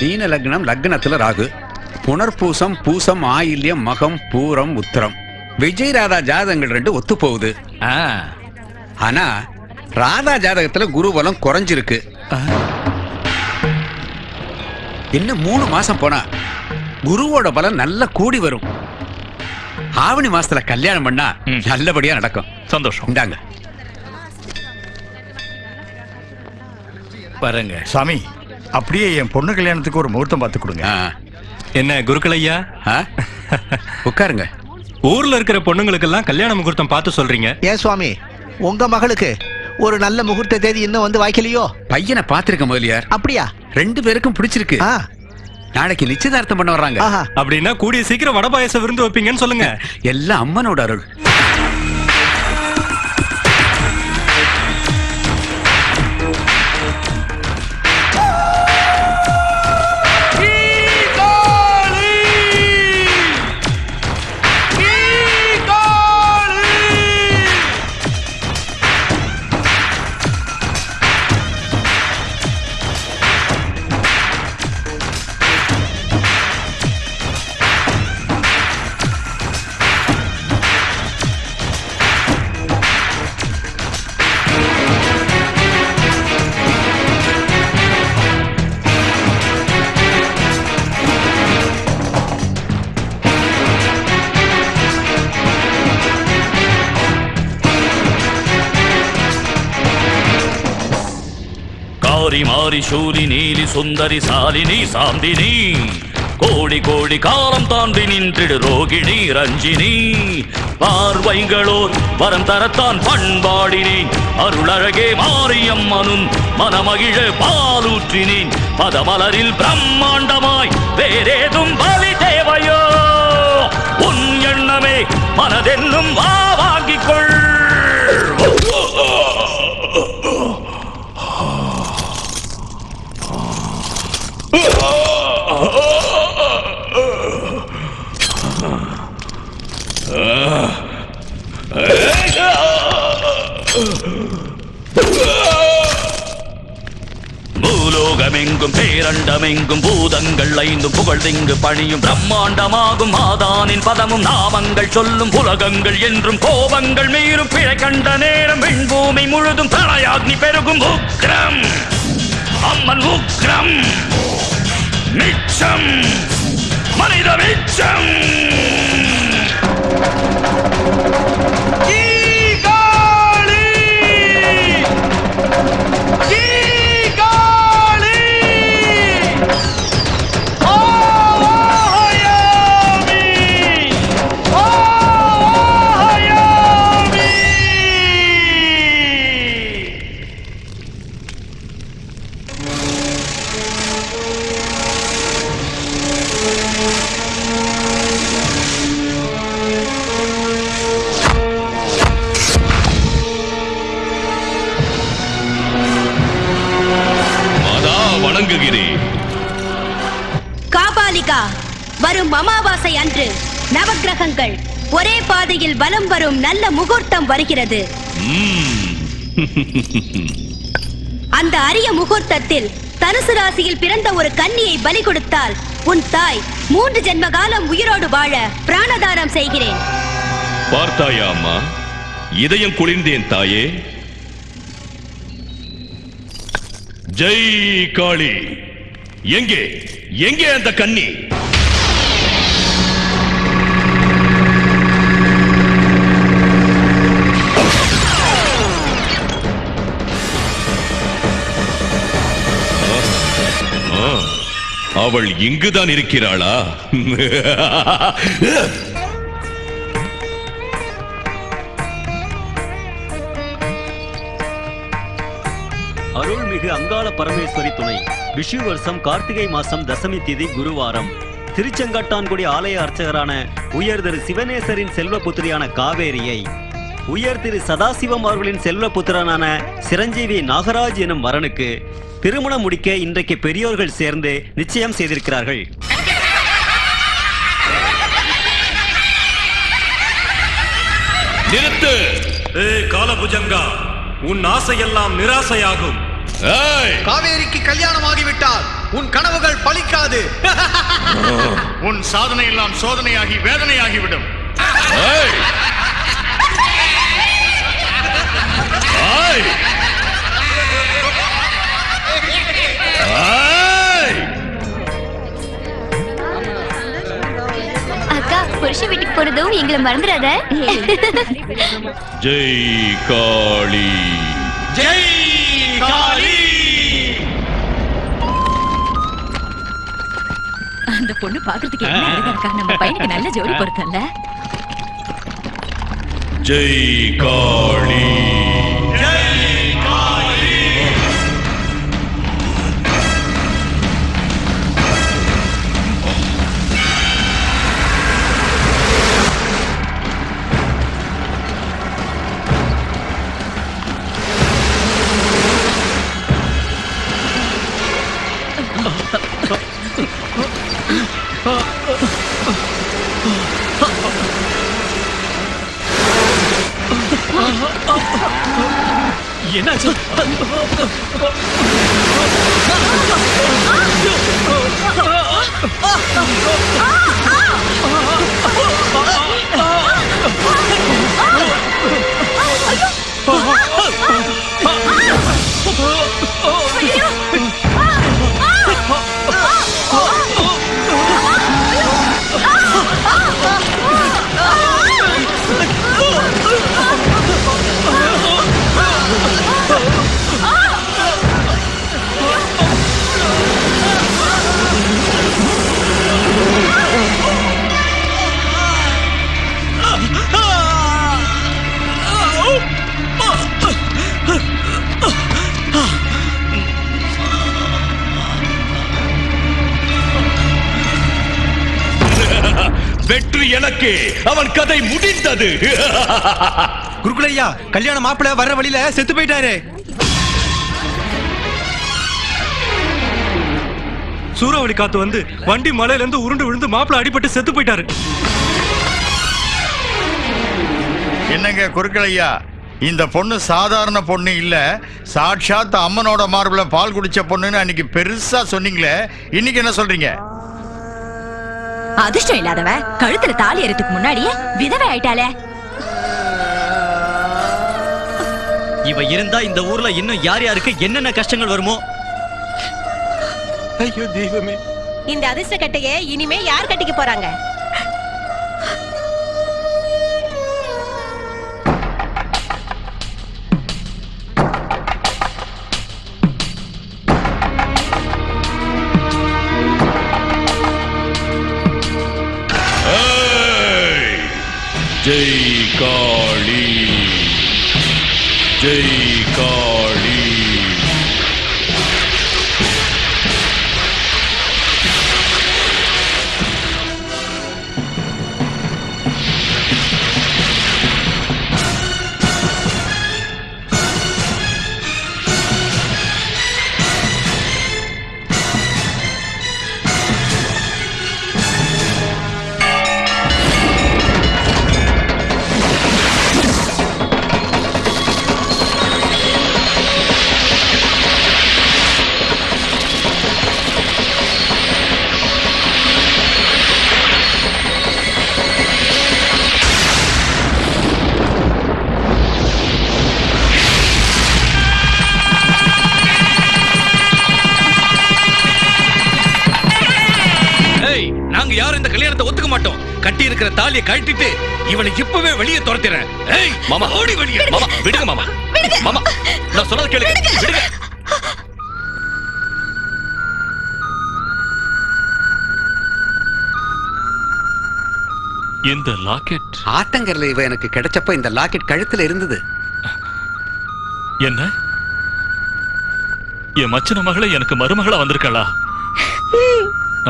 மீன லக்னம் லக்னத்துல ராகு. புனர்பூசம் பூசம் ஆயில்யம் மகம் பூரம் உத்திரம். விஜய் ராதா ஜாதகங்கள் ரெண்டு ஒத்து போகுது ஆ, ஆனா ராதா ஜாதகத்துல குரு பலம் குறைஞ்சிருக்கு. இன்னும் மூணு மாசம் போனா குருவோட பலம் நல்லா கூடி வரும். ஆவணி மாசத்துல கல்யாணம் பண்ணா. நல்லபடியா நடக்கும். சந்தோஷம். இந்தாங்க. வரங்க சாமி அப்படியே என் பொண்ணு கல்யாணத்துக்கு ஒரு முகூர்த்தம் பார்த்து கொடுங்க. என்ன குருக்கள் ஐயா ஆ? உட்காருங்க. ஊர்ல இருக்கிற பொண்ணுங்களுக்கெல்லாம் கல்யாண முகூர்த்தம் பார்த்து சொல்றீங்க. ஏன் சுவாமி உங்க மகளுக்கு ஒரு நல்ல முகூர்த்த தேதி இன்னும் வந்து வாய்க்கலையோ? பையனை பாத்திருக்க முதலியார். அப்படியா? ரெண்டு பேருக்கும் பிடிச்சிருக்கு. ஆ. நாளைக்கு நிச்சயதார்த்தம் பண்ண வர்றாங்க. ஆஹா. அப்படின்னா கூடிய சீக்கிரம் வட பாயசம் விருந்து வைப்பீங்கன்னு சொல்லுங்க. எல்லாம் அம்மனோட அருள். மாறி மாறி சூரி நீலி சுந்தரி சாலினி சாந்தினி. கோடி கோடி காலம் தாண்டி நின்றிடு ரோகிணி ரஞ்சினி. பார்வைகளோர் வரம் தரத்தான் பண்பாடினேன் அருளழகே மாரியம்மனும் மனமகிழ பாலூற்றினேன் பதமலரில் பிரம்மாண்டமாய் வேறேதும் பலி தேவையோ? உன் எண்ணமே மனதென்னும் வா உலகமெங்கும் பேரண்டமெங்கும் பூதங்கள் ஐந்தும் புகழ்திங்கு பணியும் பிரம்மாண்டமாகும் மாதானின் பதமும் நாமங்கள் சொல்லும் உலகங்கள் என்றும் கோபங்கள் மீறும் பிழை கண்ட நேரம் விண்பூமி முழுதும் பிரளயாக்னி பெருகும் உக்ரம். அம்மன் உக்ரம். மிச்சம். மனித மிச்சம். வரும் அமாவாசை அன்று நவக்கிரகங்கள் ஒரே பாதையில் வலம் வரும் நல்ல முகூர்த்தம் வருகிறது. அந்த அரிய முகூர்த்தத்தில் தனுசு ராசியில் பிறந்த ஒரு கன்னியை பலி கொடுத்தால் உன் தாய் மூன்று ஜென்ம காலம் உயிரோடு வாழ பிராணதானம் செய்கிறேன். பார்த்தாயா அம்மா? இதயம் குளிர்ந்தேன் தாயே. ஜெய் காளி. எங்கே? எங்கே அந்த கன்னி? அவள் இங்குதான் இருக்கிறாளா? அருள்மிகு அங்காள பரமேஸ்வரி துணை விஷு வருஷம் கார்த்திகை மாசம் தசமி திதி குருவாரம். திருச்செங்காட்டான்குடி ஆலய அர்ச்சகரான உயர் திரு சிவனேசரின் செல்வபுத்திரியான காவேரியை உயர் திரு சதாசிவம் அவர்களின் செல்வபுத்திரனான சிரஞ்சீவி நாகராஜ் எனும் வரனுக்கு திருமணம் முடிக்க இன்றைக்கு பெரியோர்கள் சேர்ந்து நிச்சயம் செய்திருக்கிறார்கள். நிறுத்து! காலபுஜங்கா உன் ஆசையெல்லாம் நிராசையாகும். ஏய்! காவேரிக்கு கல்யாணமாகிவிட்டால் உன் கனவுகள் பலிக்க கூடாது உன் சாதனை எல்லாம் சோதனையாகி வேதனையாகிவிடும் ஏய்! ஏய்! ஏய்! அக்கா புருஷ வீட்டுக்கு போறதும் எங்களை மறந்துடாத. ஜெய் காளி. ஜெய் காளி! அந்த பொண்ணு பாக்குறதுக்கு என்ன அழகா இருக்கா? நம்ம பையனுக்கு நல்ல ஜோடி பொருத்தம்ல. ஜெய் காளி. あっ。வெற்றி எனக்கு. அவன் கதை முடிந்தது. குருகுலையா கல்யாண மாப்பிள்ள வர்ற வழியில செத்து போயிட்டாரு. சூறாவளி காத்து வந்து வண்டி மலையில இருந்து உருண்டு விழுந்து மாப்பிள்ள அடிபட்டு செத்து போயிட்டாரு. என்னங்க குறுக்கலையா இந்த பொண்ணு சாதாரண பொண்ணு இல்ல சாட்சாத் அம்மனோட மார்பிள பால் குடிச்ச பொண்ணுன்னு அன்னைக்கு பெருசா சொன்னீங்களே இன்னைக்கு என்ன சொல்றீங்க? அதிர்ஷ்டம் இல்லாதவ கழுத்துல தாலி ஏறதுக்கு முன்னாடியே விதவை ஆயிட்டாளே. இவ இருந்தா இந்த ஊர்ல இன்னும் யார் யாருக்கு என்னென்ன கஷ்டங்கள் வருமோ? ஐயோ தெய்வமே. இந்த அதிர்ஷ்ட கட்டையே இனிமே யார் கட்டிக்க போறாங்க? கழட்டிட்டு இவனை இப்பவே வெளியே துரத்திடுறேன். ஏய் மாமா. ஓடி வெளியே. மாமா விடுங்க மாமா. மாமா நான் சொன்னது கேளுங்க. விடுங்க. இந்த லாக்கெட் ஆத்தங்கரில் இவ எனக்கு கிடைச்சப்ப இந்த லாக்கெட் கழுத்துல இருந்தது. என்ன? என் மச்சன மகளே எனக்கு மருமகளா வந்திருக்காளா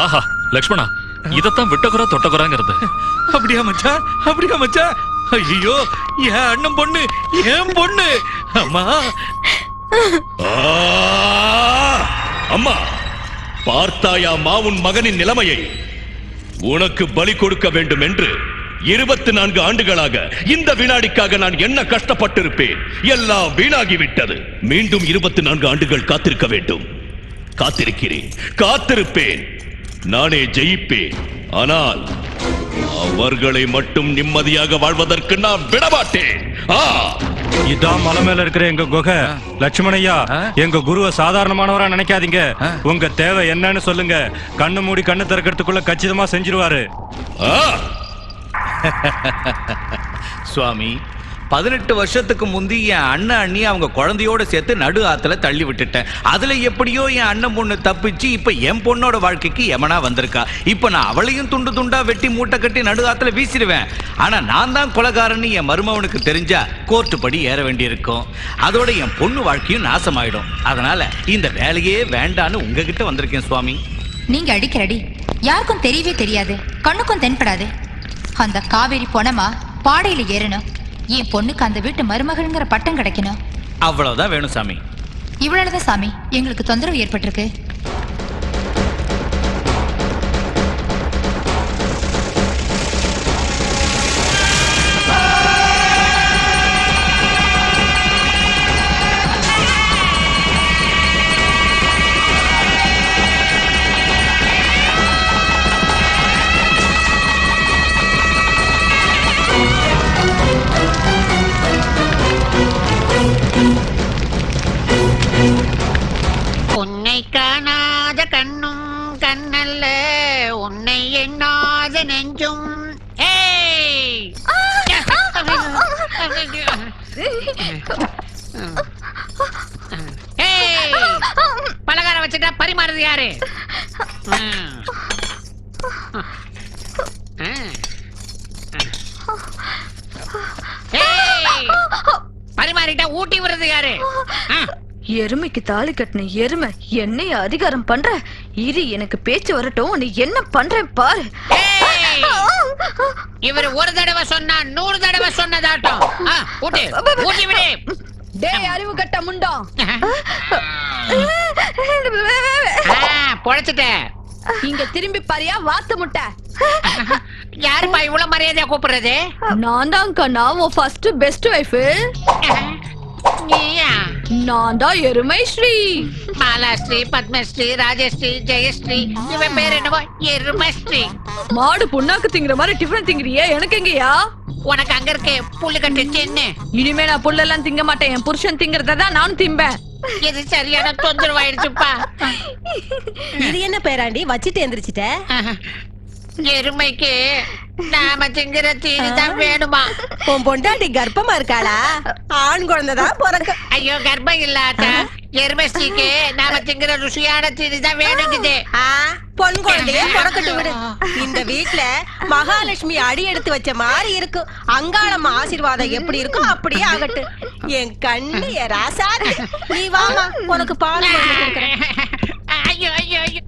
ஆஹா லக்ஷ்மணா இதத்தான் விட்டகுறா தொட்டகுறாங்கிறது. அப்படியா மச்சான் அப்படியா மச்சான் ஐயோ என் அண்ணன் பொண்ணு என் பொண்ணு. அம்மா. ஆ! அம்மா பார்த்தாயா மாவுன் மகனின் நிலைமையை? உனக்கு பலி கொடுக்க வேண்டும் என்று இருபத்தி நான்கு ஆண்டுகளாக இந்த வினாடிக்காக நான் என்ன கஷ்டப்பட்டிருப்பேன்? எல்லாம் வீணாகிவிட்டது. மீண்டும் இருபத்தி நான்கு ஆண்டுகள் காத்திருக்க வேண்டும். காத்திருக்கிறேன். காத்திருப்பேன். நானே ஜெயிப்பேன். ஆனால் அவர்களை மட்டும் நிம்மதியாக வாழ்வதற்கு நான் விடமாட்டேன். ஆ. இதான் மலை மேல இருக்கிற எங்க குகை. லட்சுமணையா எங்க குருவை சாதாரணமானவரா நினைக்காதீங்க. உங்க தேவை என்னன்னு சொல்லுங்க. கண்ணு மூடி கண்ணு திறக்கிறதுக்குள்ள கச்சிதமா செஞ்சிருவாரு. ஆ. சுவாமி பதினெட்டு வருஷத்துக்கு முந்தி என் அண்ணன் அண்ணி அவங்க குழந்தையோட சேர்த்து நடு ஆத்துல தள்ளி விட்டுட்டேன். அதுல எப்படியோ என் அண்ணன் பொண்ணு தப்பிச்சு இப்ப என் பொண்ணோட வாழ்க்கைக்கு எமனா வந்திருக்கா. இப்ப நான் அவளையும் துண்டு துண்டா வெட்டி மூட்டை கட்டி நடு ஆத்துல வீசிடுவேன். ஆனா நான் தான் கொலகாரன்னு என் மருமவனுக்கு தெரிஞ்சா கோர்ட்டு படி ஏற வேண்டியிருக்கும். அதோட என் பொண்ணு வாழ்க்கையும் நாசமாயிடும். அதனால இந்த வேலையே வேண்டான்னு உங்ககிட்ட வந்திருக்கேன் சுவாமி. நீங்க அடிக்கிறடி. யாருக்கும் தெரியவே தெரியாது. கண்ணுக்கும் தென்படாது. அந்த காவேரி போனமா பாடையில ஏறணும். என் பொண்ணுக்கு அந்த வீட்டு மருமகள்ங்கிற பட்டம் கிடைக்கணும். அவ்வளவுதான் வேணும் சாமி. இவ்வளவுதான் சாமி. எங்களுக்கு தொந்தரவு ஏற்பட்டிருக்கு. பலகாரம் வச்சுட்டா பரிமாறுறது யாரு! பரிமாறிட்டா ஊட்டி விடுறது யாரு. எருமைக்கு தாலி கட்டின எருமை என்னைய அதிகாரம் பண்ற இரு எனக்கு பேச்சு வரட்டும் நீ என்ன பண்றேன் பாரு! இவர் ஒரு தடவை சொன்னா நூறு தடவை சொன்னதாட்டம். ஊட்டு ஊட்டி விடு. டேய் அறிவு கட்ட முண்டம் ஆ, பொழைச்சிட்ட. இங்க திரும்பி பாரியா வாத்து முட்டை. யாருப்பா இவ்வளவு மரியாதையா கூப்பிடுறது? நான் தான் கண்ணா உன் ஃபர்ஸ்ட் பெஸ்ட் வைஃப் நீயா நான் தான் எருமை ஸ்ரீ மாலாஸ்ரீ பத்மஸ்ரீ ராஜஸ்ரீ ஜெயஸ்ரீ இவன் பேர் என்னவோ எருமஸ்ரீ. மாடு புண்ணாக்கு திங்கிற மாதிரி டிஃபன் திங்கிறியே எனக்கு எங்கயா? உனக்கு அங்க இருக்கே புல்லு கட்டு சின்ன. இனிமே நான் புல்லெல்லாம் திங்க மாட்டேன் என் புருஷன் திங்கறத தான் நானும் திம்பேன். இது சரியான தொந்தரவாயிடுச்சுப்பா. இது என்ன பேராண்டி? வச்சிட்டு எந்திரிச்சிட்ட? எருமைக்கு நாம திங்கிற தீனி தான் வேணுமா? உன் பொண்டாட்டி கர்ப்பமா இருக்காளா? ஆண் குழந்தை தான் பிறக்க. ஐயோ கர்ப்பம் இல்லாத எருமஸ்ரீக்கு நாம திங்கிற ருசியான தீனி தான் வேணுங்குது பொன் குழந்தைய பிறக்கட்டு விடு. இந்த வீட்ல மகாலட்சுமி அடி எடுத்து வச்ச மாதிரி இருக்கும் அங்காளம்மா ஆசீர்வாதம் எப்படி இருக்கும் அப்படியே ஆகட்டும் என் கண்ணு என் ராசாத்தி. நீ வாமா உனக்கு பால் ஐயோ ஐயோ ஐயோ.